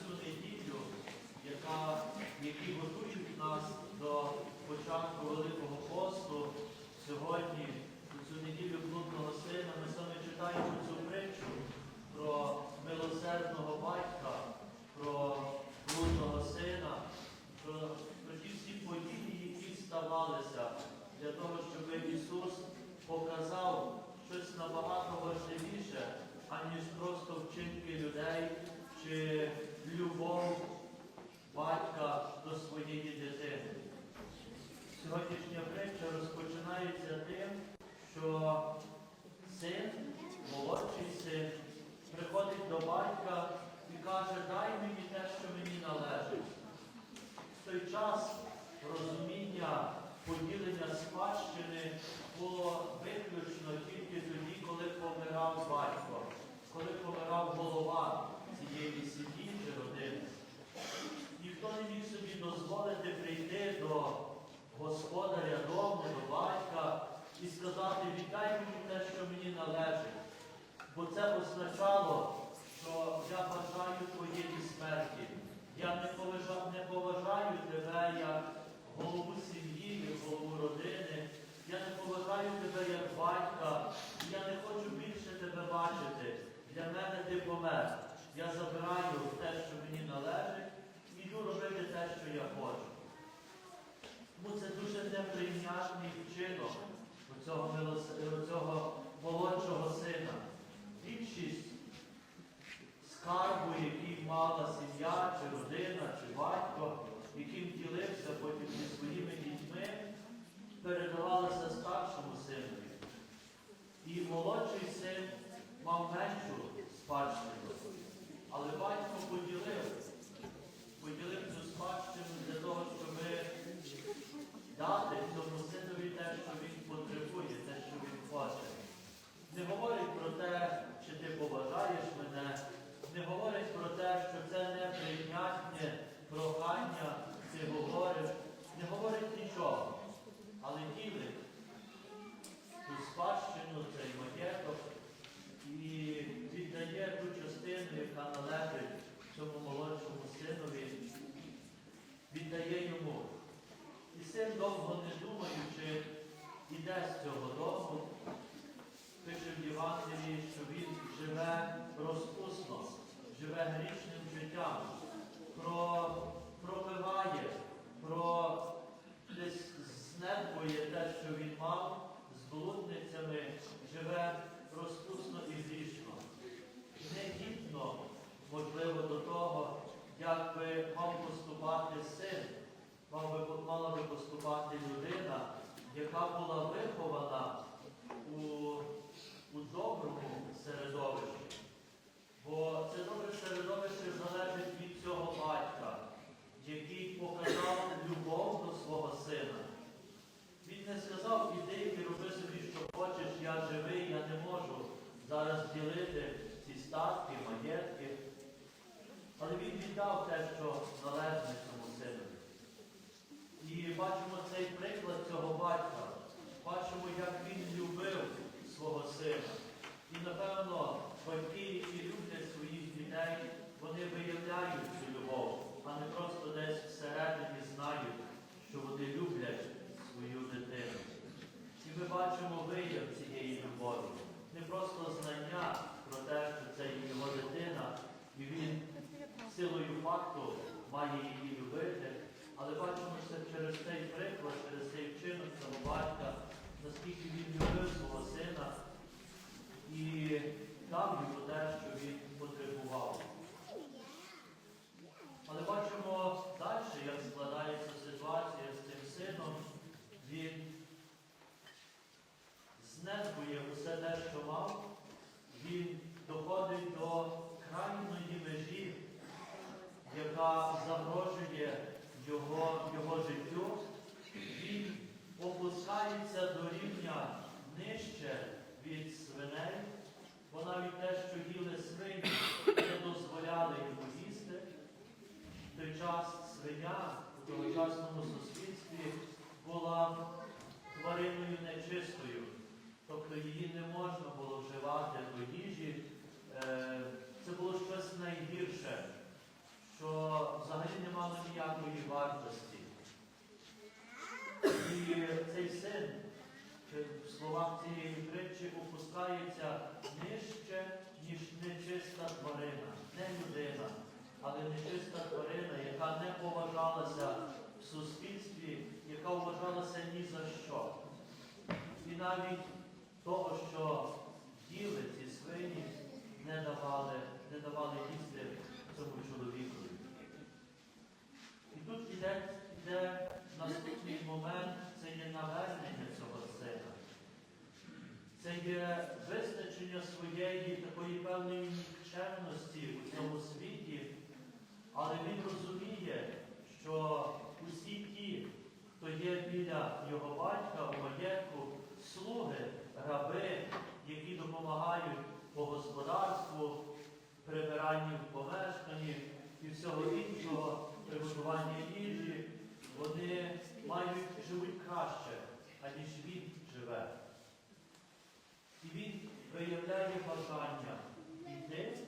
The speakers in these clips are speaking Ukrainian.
цю неділю, яка, які готують нас до початку Великого посту сьогодні, у цю неділю блудного сина, ми саме читаємо. що я хочу. Тому це дуже неприйнятний вчинок у цього молодшого що мав, він доходить до крайньої межі, яка загрожує його, його життю, він опускається до рівня нижче від свиней, бо навіть те, що їли свині, не дозволяли йому їсти. В той час свиня у тогочасному суспільстві була твариною нечистою тобто її не можна було вживати до їжі. Е, Це було щось найгірше, що взагалі не мало ніякої вартості. І цей син в словах цієї притчі опускається нижче, ніж нечиста тварина, не людина, але нечиста тварина, яка не поважалася в суспільстві, яка вважалася ні за що. І навіть того, що їли ці свині, не давали, не давали їсти цьому чоловікові. І тут іде, іде наступний момент, це є навернення цього сина. Це є визначення своєї такої певної нікчемності у цьому світі, але він розуміє, що усі ті, хто є біля його батька у маєтку, слуги, раби, які допомагають по господарству, прибиранню в помешканні і всього іншого, приготування їжі, вони мають живуть краще, аніж він живе. І він виявляє бажання йти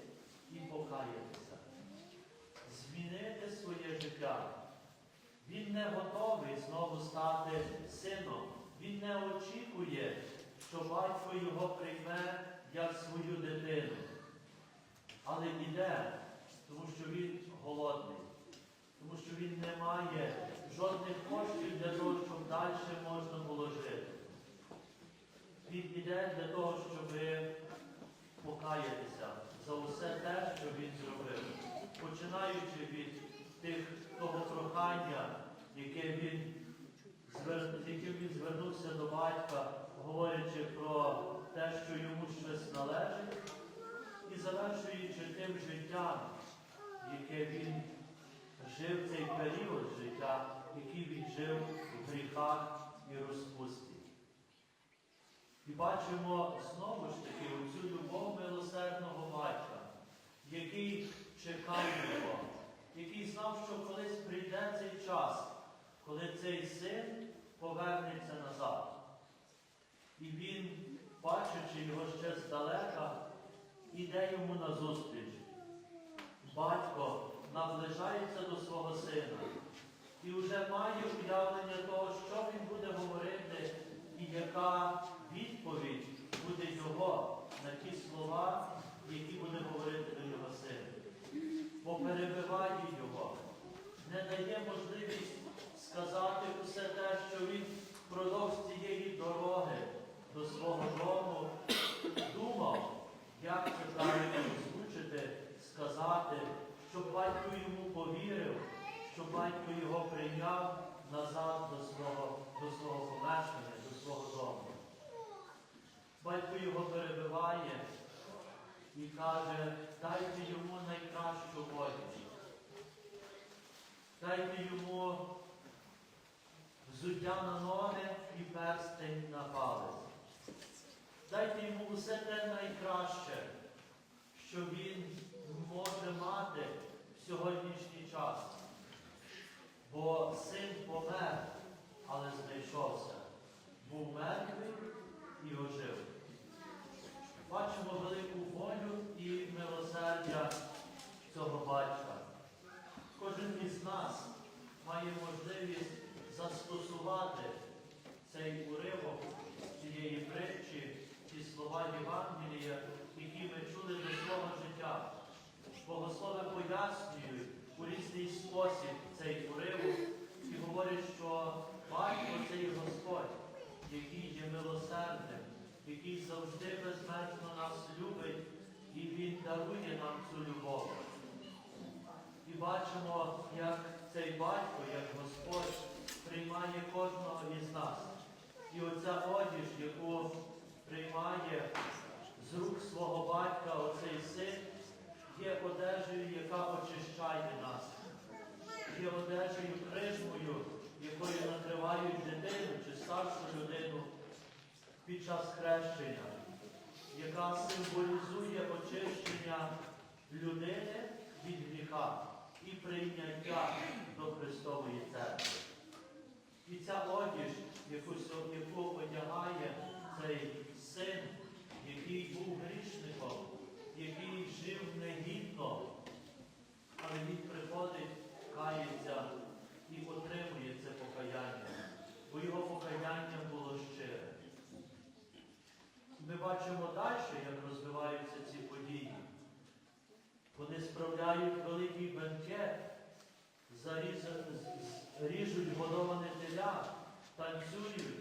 і покаятися, змінити своє життя. Він не готовий знову стати сином. Він не очікує, що батько його прийме як свою дитину. Але йде, тому що він голодний, тому що він не має жодних коштів для того, щоб далі можна було жити. Він іде для того, щоб покаятися за усе те, що він зробив, починаючи від тих того прохання, яке він яким він звернувся до батька, говорячи про те, що йому щось належить, і завершуючи тим життям, яке він жив цей період життя, який він жив в гріхах і розпусті. І бачимо знову ж таки оцю любов милосердного батька, який чекав його, який знав, що колись прийде цей час, коли цей син повернеться назад. І він, бачачи його ще здалека, іде йому назустріч. Батько наближається до свого сина і вже має уявлення того, що він буде говорити, і яка відповідь буде його на ті слова, які буде говорити до його сина. Бо перебиває його, не дає можливість сказати усе те, що він впродовж цієї дороги до свого дому думав, як це правильно озвучити, сказати, щоб батько йому повірив, щоб батько його прийняв назад до свого, до свого помешкання, до свого дому. Батько його перебиває і каже, дайте йому найкращу одяг. Дайте йому взуття на ноги і перстень на палець. Дайте йому усе те найкраще, що він може мати в сьогоднішній час. Бо син помер, але знайшовся. Був мертвий і ожив. Бачимо велику волю і милосердя цього батька. Кожен із нас має можливість застосувати цей уривок цієї притчі, ці слова Євангелія, які ми чули до свого життя. Богослови пояснюють у різний спосіб цей уривок і говорять, що батько це є Господь, який є милосердним, який завжди безмежно нас любить, і Він дарує нам цю любов. І бачимо, як цей батько, як Господь приймає кожного із нас. І оця одіж, яку приймає з рук свого батька оцей син, є одежею, яка очищає нас. Є одежею крижмою, якою накривають дитину чи старшу людину під час хрещення, яка символізує очищення людини від гріха і прийняття до Христової церкви. І ця одіж, яку, яку одягає цей син, який був грішником, який жив негідно, але він приходить, кається і отримує це покаяння, бо його покаяння було щире. Ми бачимо далі, як розвиваються ці події. Вони справляють великий бенкет, заріза- з- з- ріжуть годоване теля, танцюють,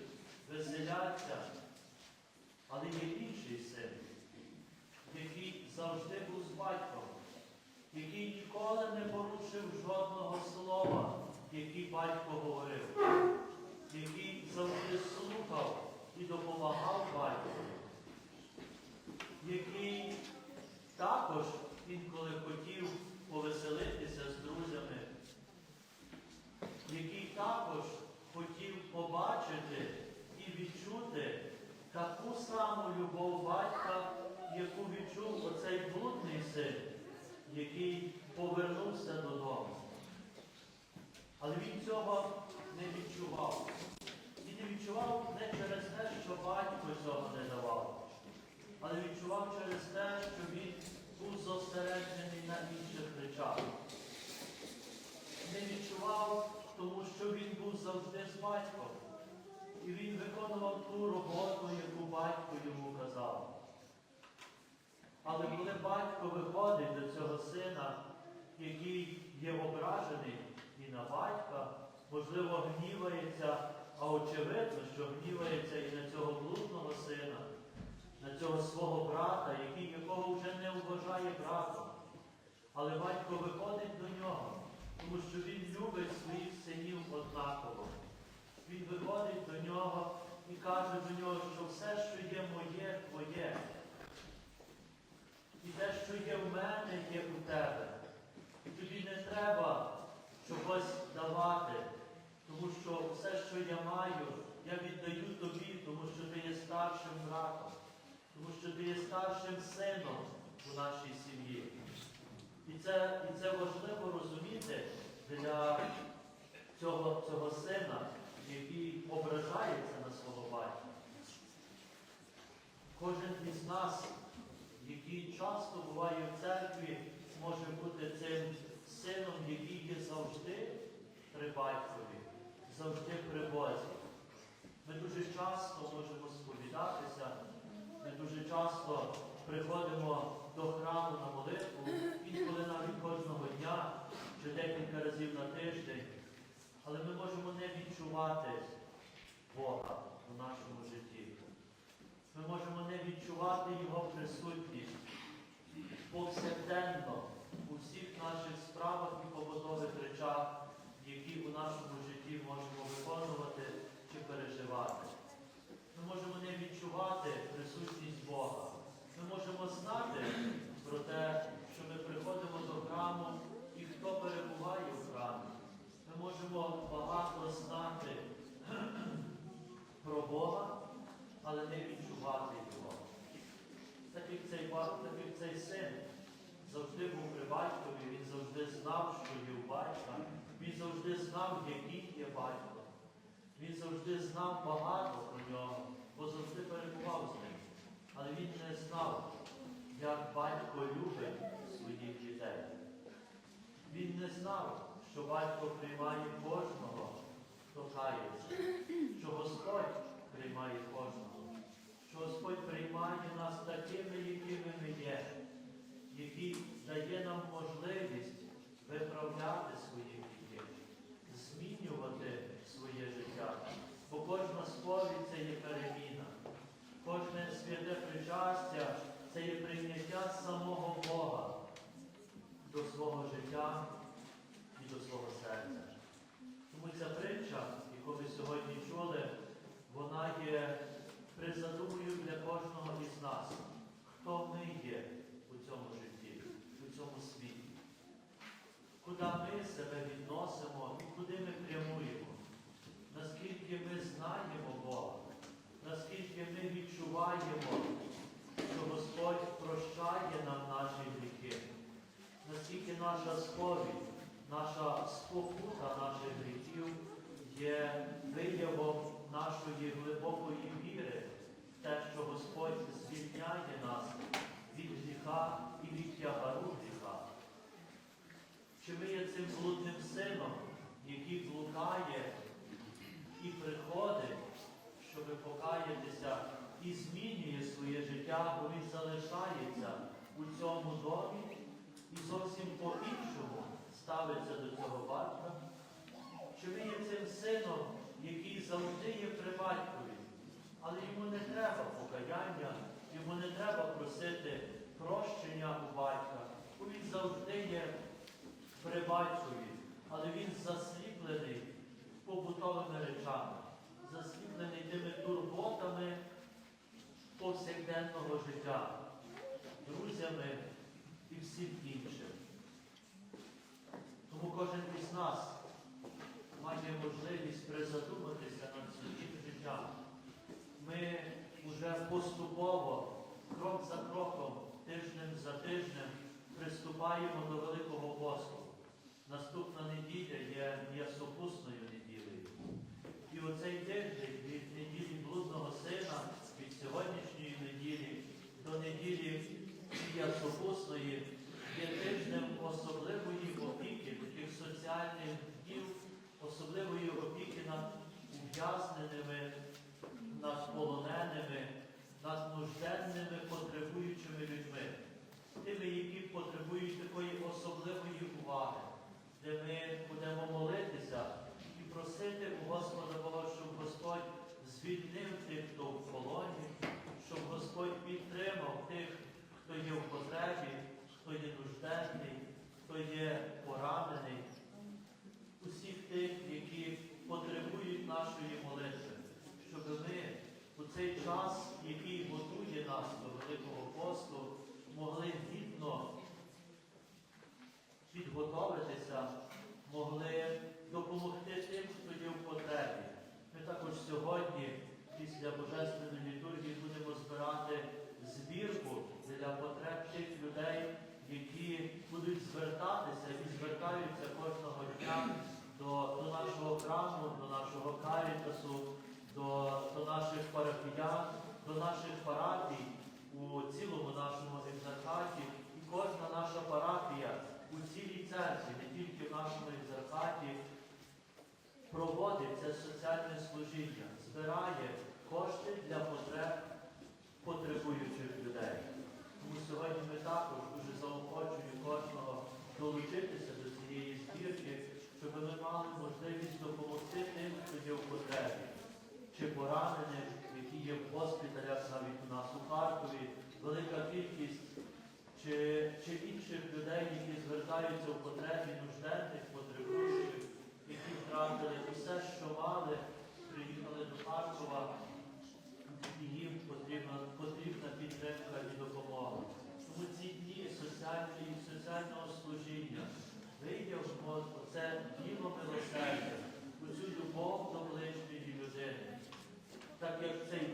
веселяться. Але є інший син, який завжди був з батьком, який ніколи не порушив жодного слова, який батько говорив, який завжди слухав і допомагав батькові який також інколи хотів повеселитися з друзями, який також хотів побачити і відчути таку саму любов батька, яку відчув оцей блудний син, який повернувся додому. Але він цього не відчував. І не відчував не через те, що батько цього не давав але відчував через те, що він був зосереджений на інших речах. Не відчував, тому що він був завжди з батьком. І він виконував ту роботу, яку батько йому казав. Але коли батько виходить до цього сина, який є ображений і на батька, можливо, гнівається, а очевидно, що гнівається і на цього блудного сина, на цього свого брата, який якого вже не вважає братом. Але батько виходить до нього, тому що він любить своїх синів однаково. Він виходить до нього і каже до нього, що все, що є моє, твоє. І те, що є в мене, є у тебе. І тобі не треба чогось давати, тому що все, що я маю, я віддаю тобі, тому що ти є старшим братом що ти є старшим сином у нашій сім'ї. І це, і це важливо розуміти для цього, цього сина, який ображається на свого батька. Кожен із нас, який часто буває в церкві, може бути цим сином, який є завжди при батькові, завжди при Бозі. Ми дуже часто можемо сповідатися. Дуже часто приходимо до храму на молитву, інколи навіть кожного дня чи декілька разів на тиждень, але ми можемо не відчувати Бога у нашому житті. Ми можемо не відчувати Його присутність повсякденно у всіх наших справах і побутових речах, які у нашому житті можемо виконувати чи переживати. Ми можемо не відчувати Бога. Ми можемо знати про те, що ми приходимо до храму і хто перебуває в храмі. Ми можемо багато знати про Бога, але не відчувати Його. Так як цей, ба- так як цей син завжди був при батькові, він завжди знав, що є у батька, він завжди знав, який є батько. Він завжди знав багато про нього, бо завжди перебував з ним. Але він не знав, як батько любить своїх дітей. Він не знав, що батько приймає кожного, хто кається, що Господь приймає кожного, що Господь приймає нас такими, якими ми є, який дає нам можливість виправляти свої гріхи, змінювати своє життя. Бо кожна сповідь це є переміна. Кожне святе причастя це є прийняття самого Бога до свого життя і до свого серця. Тому ця притча, яку ми сьогодні чули, вона є призадумою для кожного із нас, хто ми є у цьому житті, у цьому світі куди ми себе відносимо і куди ми прямуємо, наскільки ми знаємо Бога, наскільки ми відчуваємо, що Господь прощає нам наші гріхи, наскільки наша сповідь, наша спокута наших гріхів є виявом нашої глибокої віри те, що Господь звільняє нас від гріха і від тягару. Чи ми є цим блудним сином, який блукає і приходить, щоб покаятися і змінює своє життя, бо він залишається у цьому домі і зовсім по-іншому ставиться до цього батька? Чи ви є цим сином, який завжди є при батькові, але йому не треба покаяння, йому не треба просити прощення у батька, бо він завжди є при батькові, але він засліплений побутовими речами, засліплений тими турботами повсякденного життя, друзями і всім іншим. Тому кожен із нас має можливість призадуматися над своїм життям. Ми вже поступово, крок за кроком, тижнем за тижнем приступаємо до Великого посту. Наступна неділя є м'ясопусною неділею. І оцей тиждень від неділі блудного сина, від сьогоднішньої неділі до неділі м'ясопусної є тижнем особливої опіки, таких соціальних днів, особливої опіки над ув'язненими, над полоненими,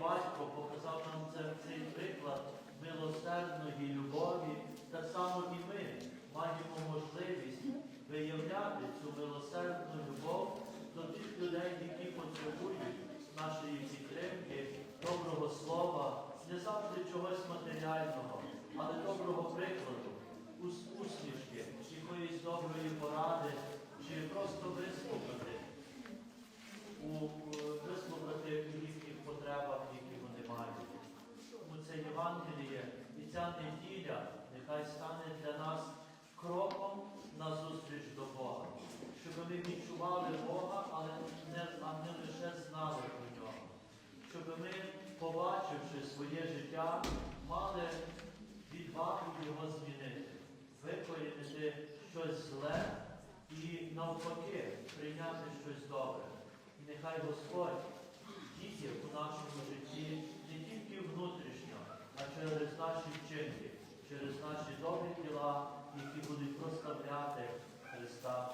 батько показав нам це, цей приклад милосердної любові, так само і ми маємо можливість виявляти цю милосердну любов до тих людей, які потребують нашої підтримки, доброго слова, не завжди чогось матеріального, але доброго прикладу, ус- усмішки, якоїсь доброї поради, чи просто вислухати, у- вислухати у їхніх потребах, які вони мають. Тому це Євангеліє і ця неділя нехай стане для нас кроком на зустріч до Бога, щоб ми відчували Бога, але не, а не лише знали про нього. Щоб ми, побачивши своє життя, мали відвагу його змінити, викорінити щось зле і навпаки прийняти щось добре. І нехай Господь діє у нашому житті не тільки внутрішньо, а через наші вчинки, через наші добрі діла, які будуть прославляти Христа